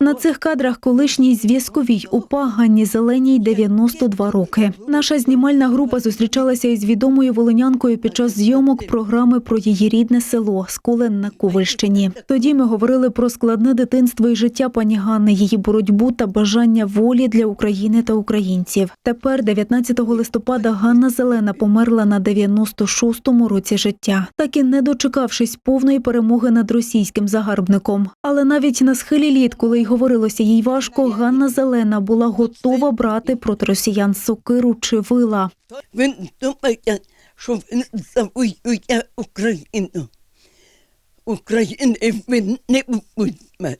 На цих кадрах колишній зв'язковій УПА Ганні Зеленій 92 роки. Наша знімальна група зустрічалася із відомою волинянкою під час зйомок програми про її рідне село Сколен на Ковальщині. Тоді ми говорили про складне дитинство і життя пані Ганни, її боротьбу та бажання волі для України та українців. Тепер, 19 листопада, Ганна Зелена померла на 96-му році життя, так і не дочекавшись повної перемоги над російським загарбником. Але навіть на схилі літ, коли й говорилося їй важко, Ганна Зелена була готова брати проти росіян сокиру чи вила. Ви думаєте, що ви завоюєте Україну. України ви не будьте.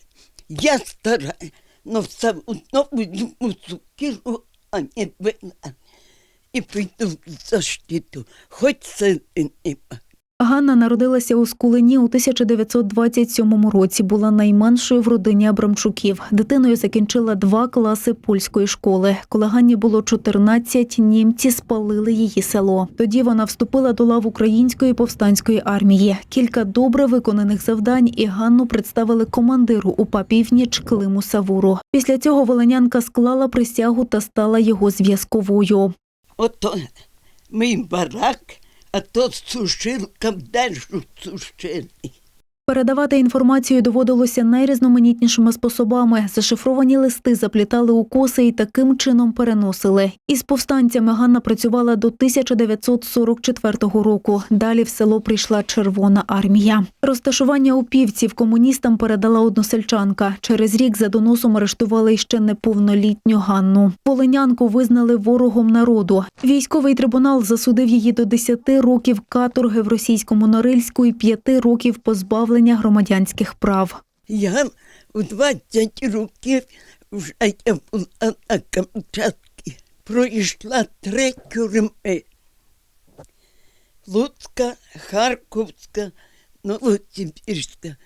Я стара, но все одно візьму сукіру, а не вина. І прийду в защиту, хоч це нема. Ганна народилася у Скулині у 1927 році. Була найменшою в родині Абрамчуків. Дитиною закінчила два класи польської школи. Коли Ганні було 14, німці спалили її село. Тоді вона вступила до лав української повстанської армії. Кілька добре виконаних завдань і Ганну представили командиру УПА «Північ» Климу Савуру. Після цього волинянка склала присягу та стала його зв'язковою. Ото мій барак, а то сушилка держу сушильний. Передавати інформацію доводилося найрізноманітнішими способами. Зашифровані листи заплітали у коси і таким чином переносили. Із повстанцями Ганна працювала до 1944 року. Далі в село прийшла Червона армія. Розташування упівців комуністам передала односельчанка. Через рік за доносом арештували іще неповнолітню Ганну. Волинянку визнали ворогом народу. Військовий трибунал засудив її до 10 років каторги в російському Норильську і 5 років позбавлення громадянських прав. Я у 20 років вже я була на Камчатці. Пройшла три тюрми. Луцька, Харківська, Новосибірська.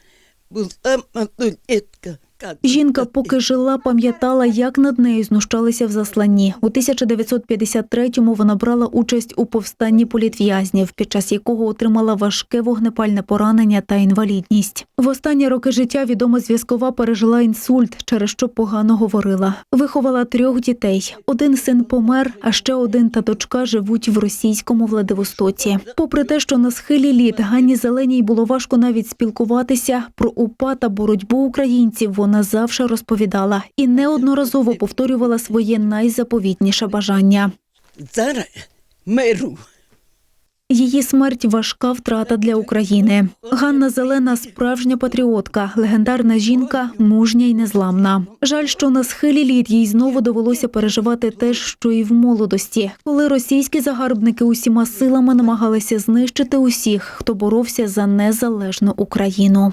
Була малолетка. Жінка, поки жила, пам'ятала, як над нею знущалися в засланні. У 1953-му вона брала участь у повстанні політв'язнів, під час якого отримала важке вогнепальне поранення та інвалідність. В останні роки життя відома зв'язкова пережила інсульт, через що погано говорила. Виховала трьох дітей. Один син помер, а ще один та дочка живуть в російському Владивостоці. Попри те, що на схилі літ Ганні Зеленій було важко навіть спілкуватися про упа та боротьбу українців. Вона завжди розповідала і неодноразово повторювала своє найзаповітніше бажання. Зараз миру. Її смерть важка втрата для України. Ганна Зелена справжня патріотка, легендарна жінка, мужня й незламна. Жаль, що на схилі літ їй знову довелося переживати те, що і в молодості, коли російські загарбники усіма силами намагалися знищити усіх, хто боровся за незалежну Україну.